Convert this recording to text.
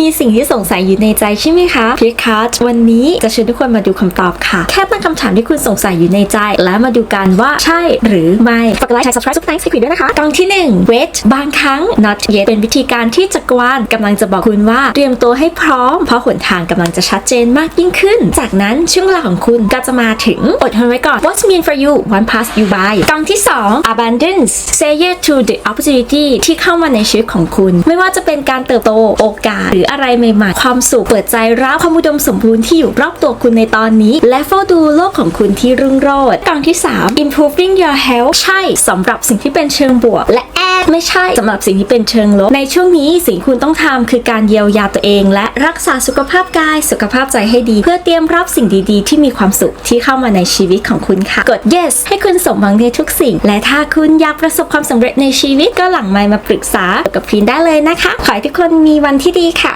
มีสิ่งที่สงสัยอยู่ในใจใช่ไหมคะพีคาร์ดวันนี้จะชวนทุกคนมาดูคำตอบค่ะ แค่ตั้งคำถามที่คุณสงสัยอยู่ในใจ และมาดูกันว่าใช่หรือไม่ฝากไลค์แชร์ subscribe ซุปไนท์ให้คุยด้วยนะคะกองที่ 1 wait บางครั้ง not yet เป็นวิธีการที่จักรวาลกำลังจะบอกคุณว่าเตรียมตัวให้พร้อม เพราะหนทางกำลังจะชัดเจนมากยิ่งขึ้น จากนั้นช่วงเวลาของคุณก็จะมาถึงอดทนไว้ก่อน what's mean for you one pass you by กองที่ 2 abundance say yes to the opportunity ที่เข้ามาในชีวิตของคุณ ไม่ว่าจะเป็นการเติบโตโอกาสหรืออะไรใหม่ๆ ความสุขเปิดใจรับความอุดมสมบูรณ์ที่อยู่รอบตัวคุณในตอนนี้ และเฝ้าดูโลกของคุณที่รุ่งโรจน์กล่องที่ 3 improving your health ใช่สำหรับสิ่งที่เป็นเชิงบวก และแอดไม่ใช่สำหรับสิ่งที่เป็นเชิงลบในช่วงนี้สิ่งคุณต้องทำคือการเยียวยาตัวเอง และรักษาสุขภาพกาย สุขภาพใจให้ดี เพื่อเตรียมรับสิ่งดีๆ ที่มีความสุขที่เข้ามาในชีวิตของคุณค่ะ กด yes ให้คุณสมหวังในทุกสิ่ง และถ้าคุณอยากประสบความสำเร็จในชีวิตก็หลังไมค์มาปรึกษากับพีนได้เลยนะคะ ขอให้ทุกคนมีวันที่ดีค่ะ